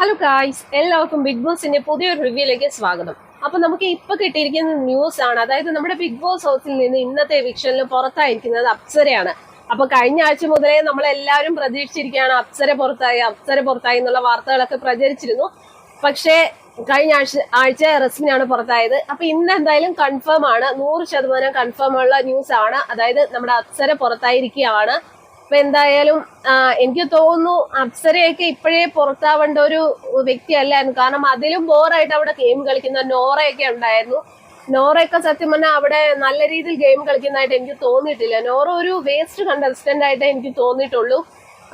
Hello guys എല്ലാവർക്കും big ബോസിന്റെ പുതിയൊരു റിവ്യൂയിലേക്ക് സ്വാഗതം. അപ്പൊ നമുക്ക് ഇപ്പൊ കിട്ടിയിരിക്കുന്ന ന്യൂസ് ആണ്. അതായത് നമ്മുടെ ബിഗ് ബോസ് ഹൗസിൽ നിന്ന് ഇന്നത്തെ എവിക്ഷനിൽ പുറത്തായിരിക്കുന്നത് അപ്സരയാണ്. അപ്പൊ കഴിഞ്ഞ ആഴ്ച മുതലേ നമ്മൾ എല്ലാവരും പ്രതീക്ഷിച്ചിരിക്കുകയാണ് അപ്സര പുറത്തായി അപ്സര പുറത്തായി എന്നുള്ള വാർത്തകളൊക്കെ പ്രചരിച്ചിരുന്നു. പക്ഷേ കഴിഞ്ഞ ആഴ്ച ആഴ്ച റസ്മിനാണ് പുറത്തായത്. അപ്പൊ ഇന്ന് എന്തായാലും കൺഫേം ആണ്. നൂറ് ശതമാനം കൺഫേം ഉള്ള ന്യൂസ് ആണ്. അതായത് നമ്മുടെ അപ്സര പുറത്തായിരിക്കുകയാണ്. അപ്പൊ എന്തായാലും എനിക്ക് തോന്നുന്നു അപ്സരയൊക്കെ ഇപ്പോഴേ പുറത്താവേണ്ട ഒരു വ്യക്തിയല്ലായിരുന്നു. കാരണം അതിലും ബോറായിട്ട് അവിടെ ഗെയിം കളിക്കുന്ന നോറയൊക്കെ ഉണ്ടായിരുന്നു. നോറയൊക്കെ സത്യം പറഞ്ഞാൽ അവിടെ നല്ല രീതിയിൽ ഗെയിം കളിക്കുന്നതായിട്ട് എനിക്ക് തോന്നിയിട്ടില്ല. നോറ ഒരു വേസ്റ്റ് കണ്ടസ്റ്റന്റ് ആയിട്ടേ എനിക്ക് തോന്നിയിട്ടുള്ളൂ.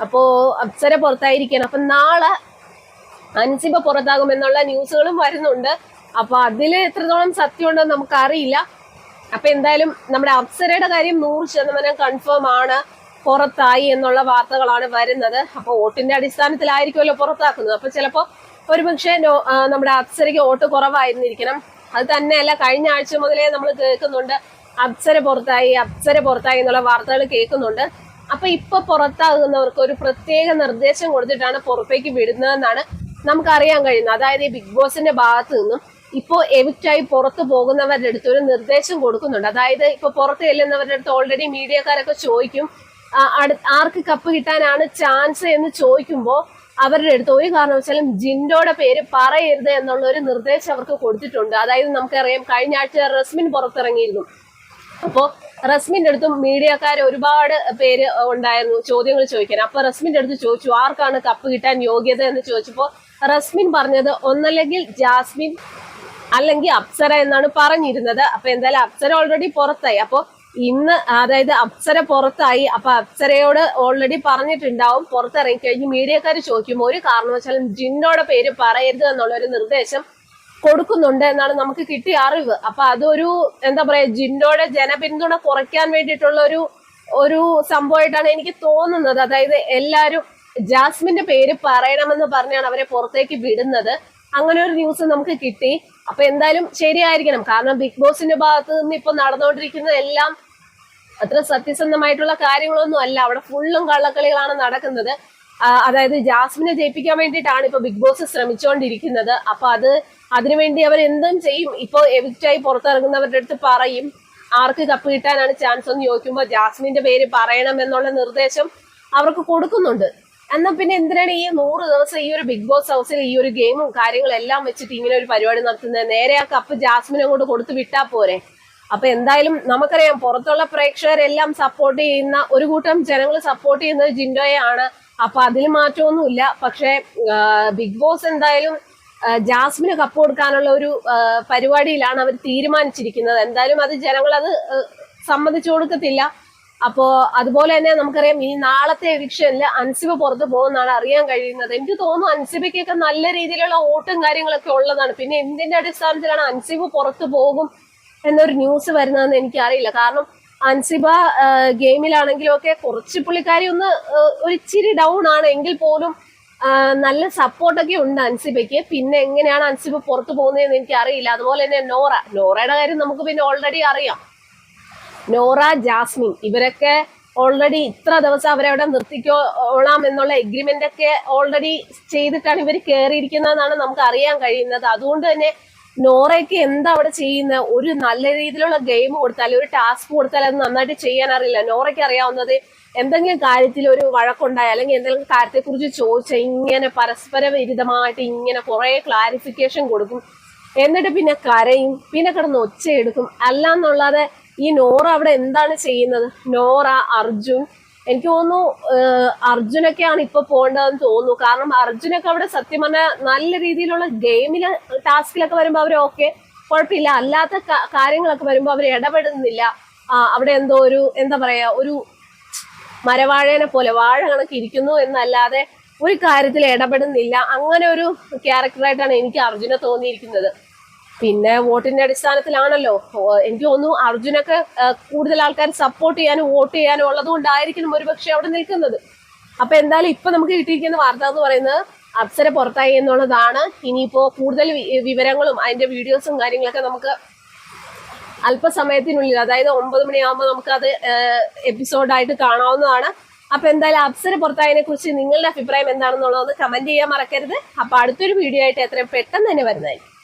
അപ്പോ അപ്സര പുറത്തായിരിക്കണം. അപ്പൊ നാളെ അൻസിബ പുറത്താകും എന്നുള്ള ന്യൂസുകളും വരുന്നുണ്ട്. അപ്പൊ അതിൽ എത്രത്തോളം സത്യം ഉണ്ടെന്ന് നമുക്കറിയില്ല. അപ്പൊ എന്തായാലും നമ്മുടെ അപ്സരയുടെ കാര്യം നൂറ് ശതമാനം കൺഫേം ആണ്. പുറത്തായി എന്നുള്ള വാർത്തകളാണ് വരുന്നത്. അപ്പൊ വോട്ടിന്റെ അടിസ്ഥാനത്തിലായിരിക്കുമല്ലോ പുറത്താക്കുന്നത്. അപ്പൊ ചിലപ്പോ ഒരുപക്ഷെ നമ്മുടെ അപ്സരയ്ക്ക് വോട്ട് കുറവായിരുന്നിരിക്കണം. അത് തന്നെയല്ല കഴിഞ്ഞ ആഴ്ച മുതലേ നമ്മൾ കേൾക്കുന്നുണ്ട്. അപ്സര പുറത്തായി അപ്സര പുറത്തായി എന്നുള്ള വാർത്തകൾ കേൾക്കുന്നുണ്ട്. അപ്പൊ ഇപ്പൊ പുറത്താകുന്നവർക്ക് ഒരു പ്രത്യേക നിർദ്ദേശം കൊടുത്തിട്ടാണ് പുറത്തേക്ക് വിടുന്നതെന്നാണ് നമുക്കറിയാൻ കഴിയുന്നത്. അതായത് ഈ ബിഗ് ബോസിന്റെ ഭാഗത്ത് നിന്നും ഇപ്പോ എവിക്റ്റായി പുറത്തു പോകുന്നവരുടെ അടുത്ത് ഒരു നിർദ്ദേശം കൊടുക്കുന്നുണ്ട്. അതായത് ഇപ്പൊ പുറത്ത് ചെല്ലുന്നവരുടെ അടുത്ത് ഓൾറെഡി മീഡിയക്കാരൊക്കെ ചോദിക്കും ആർക്ക് കപ്പ് കിട്ടാനാണ് ചാൻസ് എന്ന് ചോദിക്കുമ്പോൾ അവരുടെ അടുത്ത് ഒരു കാരണവശാലും ജിൻഡോയുടെ പേര് പറയരുത് എന്നുള്ള ഒരു നിർദ്ദേശം അവർക്ക് കൊടുത്തിട്ടുണ്ട്. അതായത് നമുക്കറിയാം കഴിഞ്ഞ ആഴ്ച റസ്മിൻ പുറത്തിറങ്ങിയിരുന്നു. അപ്പോ റസ്മിന്റെ അടുത്തും മീഡിയക്കാർ ഒരുപാട് പേര് ഉണ്ടായിരുന്നു ചോദ്യങ്ങൾ ചോദിക്കാൻ. അപ്പൊ റസ്മിന്റെ അടുത്ത് ചോദിച്ചു ആർക്കാണ് കപ്പ് കിട്ടാൻ യോഗ്യത? എന്ന് ചോദിച്ചപ്പോൾ റസ്മിൻ പറഞ്ഞത് ഒന്നല്ലെങ്കിൽ ജാസ്മിൻ അല്ലെങ്കിൽ അപ്സര എന്നാണ് പറഞ്ഞിരുന്നത്. അപ്പൊ എന്തായാലും അപ്സര ഓൾറെഡി പുറത്തായി. അപ്പൊ ഇന്ന് അതായത് അപ്സര പുറത്തായി. അപ്പൊ അപ്സരയോട് ഓൾറെഡി പറഞ്ഞിട്ടുണ്ടാവും. പുറത്തിറങ്ങി കഴിഞ്ഞ് മീഡിയക്കാർ ചോദിക്കും ഒരു കാരണവശാലും ജിന്നോടെ പേര് പറയരുത് എന്നുള്ള ഒരു നിർദ്ദേശം കൊടുക്കുന്നുണ്ട് എന്നാണ് നമുക്ക് കിട്ടിയ അറിവ്. അപ്പൊ അതൊരു എന്താ പറയാ ജിന്നോടെ ജനപിന്തുണ കുറയ്ക്കാൻ വേണ്ടിയിട്ടുള്ള ഒരു ഒരു സംഭവമായിട്ടാണ് എനിക്ക് തോന്നുന്നത്. അതായത് എല്ലാരും ജാസ്മിന്റെ പേര് പറയണമെന്ന് പറഞ്ഞാണ് അവരെ പുറത്തേക്ക് വിടുന്നത്. അങ്ങനെ ഒരു ന്യൂസ് നമുക്ക് കിട്ടി. അപ്പൊ എന്തായാലും ശരിയായിരിക്കണം. കാരണം ബിഗ് ബോസിന്റെ ഭാഗത്ത് നിന്ന് ഇപ്പൊ നടന്നുകൊണ്ടിരിക്കുന്ന എല്ലാം അത്ര സത്യസന്ധമായിട്ടുള്ള കാര്യങ്ങളൊന്നും അല്ല. അവിടെ ഫുള്ളും കള്ളക്കളികളാണ് നടക്കുന്നത്. അതായത് ജാസ്മിനെ ജയിപ്പിക്കാൻ വേണ്ടിയിട്ടാണ് ഇപ്പൊ ബിഗ് ബോസ് ശ്രമിച്ചുകൊണ്ടിരിക്കുന്നത് അപ്പൊ അത് അതിനുവേണ്ടി അവർ എന്തും ചെയ്യും. ഇപ്പൊ എവിക്റ്റായി പുറത്തിറങ്ങുന്നവരുടെ അടുത്ത് പറയും ആർക്ക് കപ്പ് കിട്ടാനാണ് ചാൻസ് എന്ന് ചോദിക്കുമ്പോൾ ജാസ്മിന്റെ പേര് പറയണം എന്നുള്ള നിർദ്ദേശം അവർക്ക് കൊടുക്കുന്നുണ്ട്. എന്നാൽ പിന്നെ എന്തിനാണ് ഈ നൂറ് ദിവസം ഈ ഒരു ബിഗ് ബോസ് ഹൗസിൽ ഈ ഒരു ഗെയിമും കാര്യങ്ങളും എല്ലാം വെച്ചിട്ട് ഇങ്ങനെ ഒരു പരിപാടി നടത്തുന്നത്? നേരെ ആ കപ്പ് ജാസ്മിനെ കൊണ്ട് കൊടുത്ത് വിട്ടാ പോരെ. അപ്പൊ എന്തായാലും നമുക്കറിയാം പുറത്തുള്ള പ്രേക്ഷകരെല്ലാം സപ്പോർട്ട് ചെയ്യുന്ന ഒരു കൂട്ടം ജനങ്ങൾ സപ്പോർട്ട് ചെയ്യുന്നത് ജിൻഡോയാണ് അപ്പൊ അതിൽ മാറ്റമൊന്നുമില്ല. പക്ഷെ ബിഗ് ബോസ് എന്തായാലും ജാസ്മിന് കപ്പ് കൊടുക്കാനുള്ള ഒരു പരിപാടിയിലാണ് അവർ തീരുമാനിച്ചിരിക്കുന്നത്. എന്തായാലും അത് ജനങ്ങൾ അത് സമ്മതിച്ചു കൊടുക്കത്തില്ല. അപ്പോ അതുപോലെ തന്നെ നമുക്കറിയാം ഇനി നാളത്തെ എവിക്ഷനിൽ അൻസിബ് പുറത്ത് പോകുന്നതാണ് അറിയാൻ കഴിയുന്നത്. എനിക്ക് തോന്നുന്നു അൻസിബയ്ക്കൊക്കെ നല്ല രീതിയിലുള്ള വോട്ടും കാര്യങ്ങളൊക്കെ ഉള്ളതാണ്. പിന്നെ എന്തിന്റെ അടിസ്ഥാനത്തിലാണ് അൻസിബ പുറത്ത് പോകും എന്നൊരു ന്യൂസ് വരുന്നതെന്ന് എനിക്കറിയില്ല. കാരണം അൻസിബ ഗെയിമിലാണെങ്കിലും ഒക്കെ കുറച്ച് പുള്ളിക്കാരി ഒന്ന് ഒരു ഇച്ചിരി ഡൗൺ ആണ്. എങ്കിൽ പോലും നല്ല സപ്പോർട്ടൊക്കെ ഉണ്ട് അൻസിബയ്ക്ക്. പിന്നെ എങ്ങനെയാണ് അൻസിബ പുറത്ത് പോകുന്നതെന്ന് എനിക്ക് അറിയില്ല അതുപോലെ തന്നെ നോറ. നോറയുടെ കാര്യം നമുക്ക് പിന്നെ ഓൾറെഡി അറിയാം. നോറ ജാസ്മിൻ ഇവരൊക്കെ ഓൾറെഡി ഇത്ര ദിവസം അവരവിടെ നിർത്തിക്കോളാം എന്നുള്ള എഗ്രിമെന്റ് ഒക്കെ ഓൾറെഡി ചെയ്തിട്ടാണ് ഇവർ കയറിയിരിക്കുന്നതെന്നാണ് നമുക്ക് അറിയാൻ കഴിയുന്നത്. അതുകൊണ്ട് തന്നെ നോറയ്ക്ക് എന്താ അവിടെ ചെയ്യുന്ന? ഒരു നല്ല രീതിയിലുള്ള ഗെയിം കൊടുത്താൽ ഒരു ടാസ്ക് കൊടുത്താൽ അത് നന്നായിട്ട് ചെയ്യാൻ അറിയില്ല. നോറയ്ക്ക് അറിയാവുന്നത് എന്തെങ്കിലും കാര്യത്തിൽ ഒരു വഴക്കുണ്ടായ അല്ലെങ്കിൽ എന്തെങ്കിലും കാര്യത്തെ കുറിച്ച് ചോദിച്ചാൽ ഇങ്ങനെ പരസ്പര വിരുദ്ധമായിട്ട് ഇങ്ങനെ കുറെ ക്ലാരിഫിക്കേഷൻ കൊടുക്കും. എന്നിട്ട് പിന്നെ കരയും പിന്നെ കിടന്ന് ഒച്ചയെടുക്കും. അല്ലാന്നുള്ളതെ ഈ നോറ അവിടെ എന്താണ് ചെയ്യുന്നത്? നോറ അർജുൻ എനിക്ക് തോന്നുന്നു അർജുനൊക്കെയാണ് ഇപ്പൊ പോകേണ്ടതെന്ന് തോന്നുന്നു. കാരണം അർജുനൊക്കെ അവിടെ സത്യം പറഞ്ഞാൽ നല്ല രീതിയിലുള്ള ഗെയിമിൽ ടാസ്കിലൊക്കെ വരുമ്പോൾ അവർ ഓക്കെ കുഴപ്പമില്ല. അല്ലാത്ത കാര്യങ്ങളൊക്കെ വരുമ്പോൾ അവർ ഇടപെടുന്നില്ല. അവിടെ എന്തോ ഒരു എന്താ പറയാ ഒരു മരവാഴേനെ പോലെ വാഴ കണക്ക് ഇരിക്കുന്നു എന്നല്ലാതെ ഒരു കാര്യത്തിൽ ഇടപെടുന്നില്ല. അങ്ങനെ ഒരു ക്യാരക്ടറായിട്ടാണ് എനിക്ക് അർജുനെ തോന്നിയിരിക്കുന്നത്. പിന്നെ വോട്ടിന്റെ അടിസ്ഥാനത്തിലാണല്ലോ. എനിക്ക് തോന്നുന്നു അർജുനൊക്കെ കൂടുതൽ ആൾക്കാർ സപ്പോർട്ട് ചെയ്യാനും വോട്ട് ചെയ്യാനും ഉള്ളത് കൊണ്ടായിരിക്കും ഒരുപക്ഷെ അവിടെ നിൽക്കുന്നത്. അപ്പൊ എന്തായാലും ഇപ്പൊ നമുക്ക് കിട്ടിയിരിക്കുന്ന വാർത്ത എന്ന് പറയുന്നത് അപ്സര പുറത്തായി എന്നുള്ളതാണ്. ഇനിയിപ്പോ കൂടുതൽ വിവരങ്ങളും അതിന്റെ വീഡിയോസും കാര്യങ്ങളൊക്കെ നമുക്ക് അല്പസമയത്തിനുള്ളിൽ അതായത് ഒമ്പത് മണിയാകുമ്പോൾ നമുക്കത് എപ്പിസോഡായിട്ട് കാണാവുന്നതാണ്. അപ്പൊ എന്തായാലും അപ്സര പുറത്തായതിനെ കുറിച്ച് നിങ്ങളുടെ അഭിപ്രായം എന്താണെന്നുള്ളത് കമന്റ് ചെയ്യാൻ മറക്കരുത്. അപ്പൊ അടുത്തൊരു വീഡിയോ ആയിട്ട് എത്രയും പെട്ടെന്ന് തന്നെ വരുന്നതായിരിക്കും.